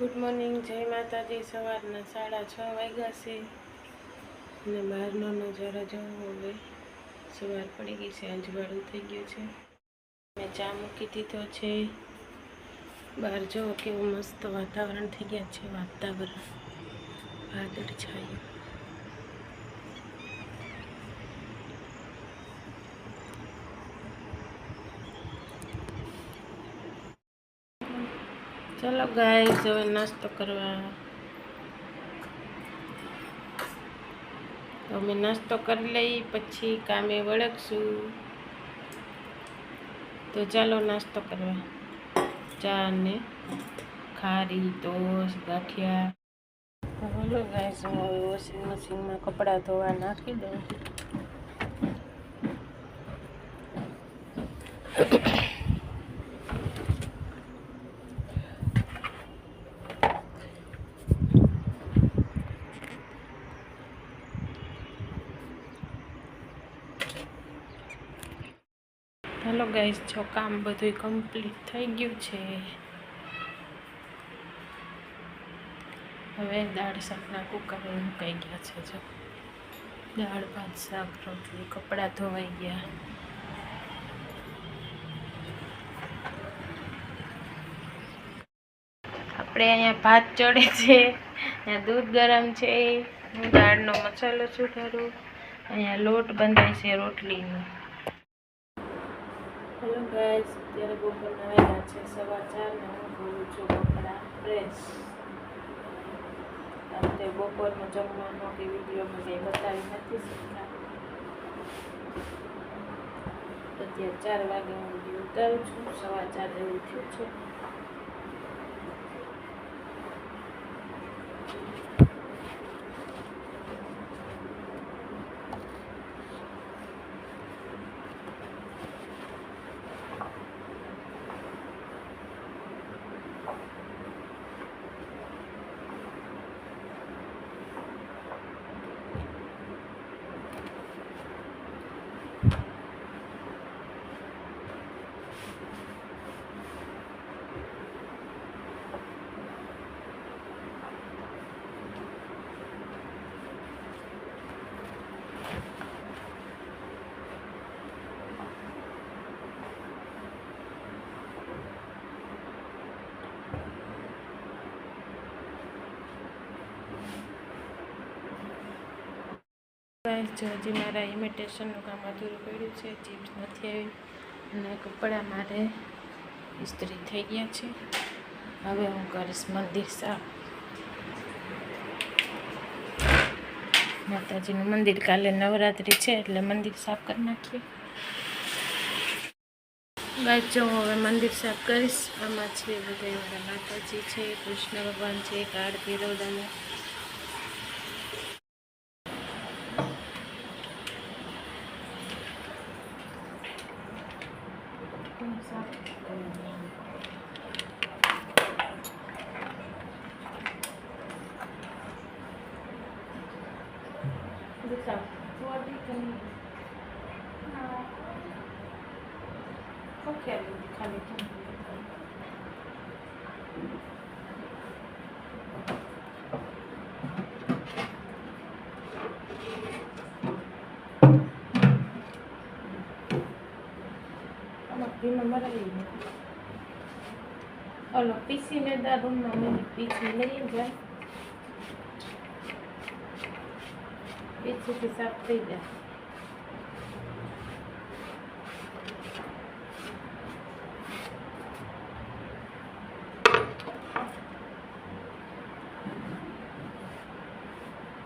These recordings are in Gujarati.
ગુડ મોર્નિંગ જય માતાજી. સવારના સાડા છ વાગ્યા છે. અને બહારનો નજારો જોવો હવે. સવાર પડી ગઈ છે અંજવાળું થઈ ગયું છે. મેં ચા મૂકી દીધો છે. બહાર જુઓ કેવું મસ્ત વાતાવરણ થઈ ગયા છે, વાતાવરણ. વાદળ છાયું. ચલો ગાય હવે નાસ્તો કરવા તો અમે નાસ્તો કરી લઈ પછી કામે વળગશું તો ચાલો નાસ્તો કરવા ચા ને ખારી ટોસ ગાંઠિયા તો હલો ગાય હું હવે વોશિંગ મશીનમાં કપડાં ધોવા નાખી દઉં હેલો ગાઈસ જો કામ બધું કમ્પ્લીટ થઈ ગયું છે. હવે દાળ, શાકના કુકર મુકાઈ ગયા છે, જો. દાળ, ભાત, શાક, રોટલી, કપડાં ધોવાઈ ગયા. આપણે અહીંયા ભાત ચડે છે, અહીંયા દૂધ ગરમ છે, હું દાળનો મસાલો સુધારું અહીંયા લોટ બંધાય છે રોટલીનો. હેલો ગાઈસ અત્યારે બપોરના વાગ્યા છે. સવા ચાર ને હું બોલું છું કપડાં ફ્રેશ રાત્રે બપોરનો જમવાનો કે વિડીયોમાં કંઈ બતાવી નથી શકતા. અત્યારે ચાર વાગે હું વીડિયો ઉતારું છું. સવા ચાર એવું થયું છે. ગાઈસ જો હજી મારા ઇમિટેશનનું કામ અધૂરું પડ્યું છે. ચિપ્સ નથી આવી. અને કપડાં મારે ઇસ્ત્રી થઈ ગયા છે. હવે હું કરીશ મંદિર સાફ. માતાજીનું મંદિર કાલે નવરાત્રિ છે, એટલે મંદિર સાફ કરી નાખીએ. બાય જો હું હવે મંદિર સાફ કરીશ. આમાં છે બધા માતાજી છે, કૃષ્ણ ભગવાન છે કાળ ลูกสาวสวัสดีกันเขาเขียนคันทุกที่มันไม่ได้เลย o lo piscine dar un nome difficile in genere પીસીથી સાફ થઈ જાય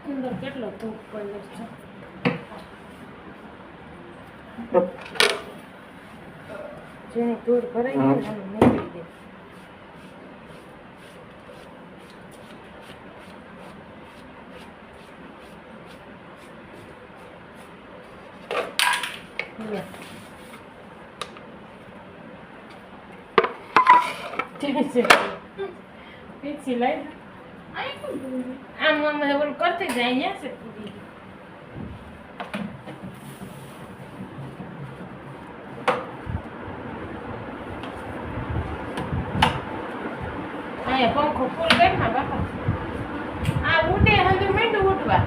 અંદર કેટલો ધૂપ પડ્યો છે જેની ધૂળ ભરાઈ ગઈ ને એને નીકળી દે લે. જાય છે. પીછી લઈ આમ આમ ઓલું કરતી જાય અહીંયા છે પૂરી અહીંયા પંખો ફૂલ કરી બાપા આ ઉડે હંધું મીંડું ઉઠવા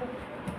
Thank you.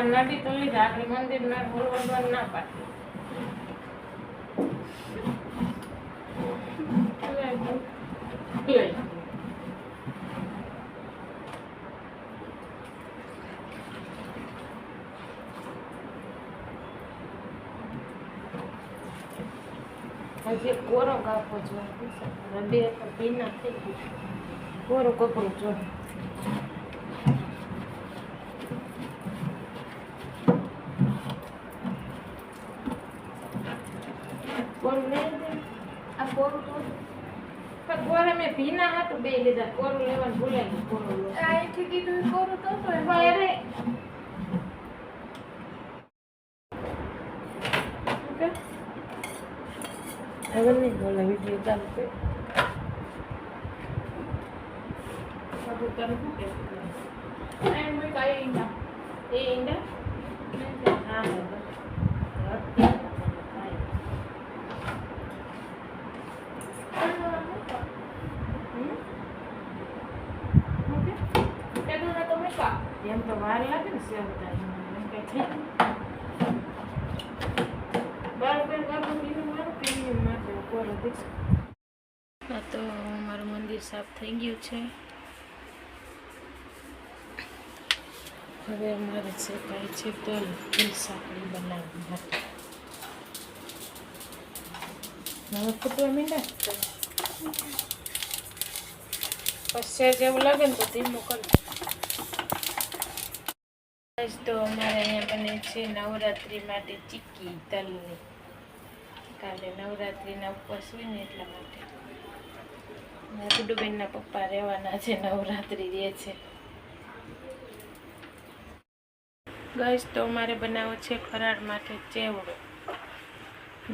ભગવાન નદી તો લીધા, આખી મંદિર ના બોલવાનું ના પાડે. હજી કોરો કાપો જોઈએ બે તો થઈ ગયું. કોરો કપડું જોઈએ મેં ભીના હાટું બે લીધા કોરું લેવાનું ભૂલાઈ ગયું કોરું લો અહીંથી કીધું એ કોરું તો તો પણ અરે ઓકે હવે નહીં બોલે વિડીયો ચાલુ છે બધું તને શું કહેવું એમ મેં કાંઈ ઈંડા. એ ઈંડા દીક્ષ હા તો મારું મંદિર સાફ થઈ ગયું છે. હવે અમારે છે કાંઈ છે તો ફૂલ સાકડી બનાવવી માટે હવે પછી જેવું લાગે ને તો ધીમું કરી તો અમારે અહીંયા બને છે નવરાત્રિ માટે ચીક્કી, તલની. કાલે નવરાત્રિના ઉપવાસ હોય ને એટલા માટે. ગુડુબેનના પપ્પા રહેવાના છે, નવરાત્રિ રહે છે. ગઈશ તો અમારે બનાવો છે ફરાળ માટે ચેવડો.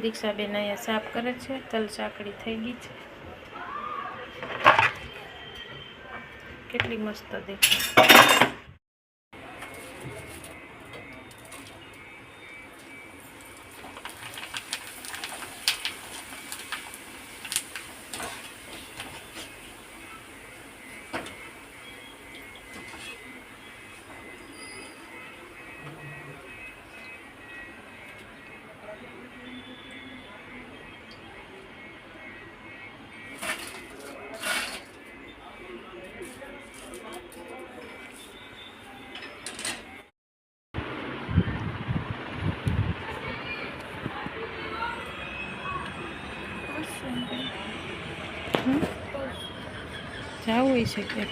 દીક્ષાબેન અહીંયા સાફ કરે છે, તલ સાંકળી થઈ ગઈ છે. કેટલી મસ્ત દેખાય. જવું હોય છે કે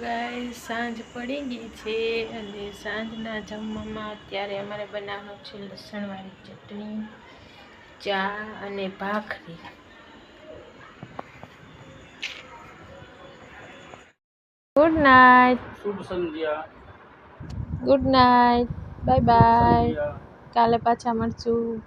ગાય સાંજ પડી ગઈ છે અને સાંજના જમવામાં અત્યારે અમારે બનાવવાનું છે લસણવાળી ચટણી. ચા અને ભાખરી. ગુડ નાઇટ શુભ સંધ્યા. ગુડ નાઇટ બાય બાય કાલે પાછા મળશું.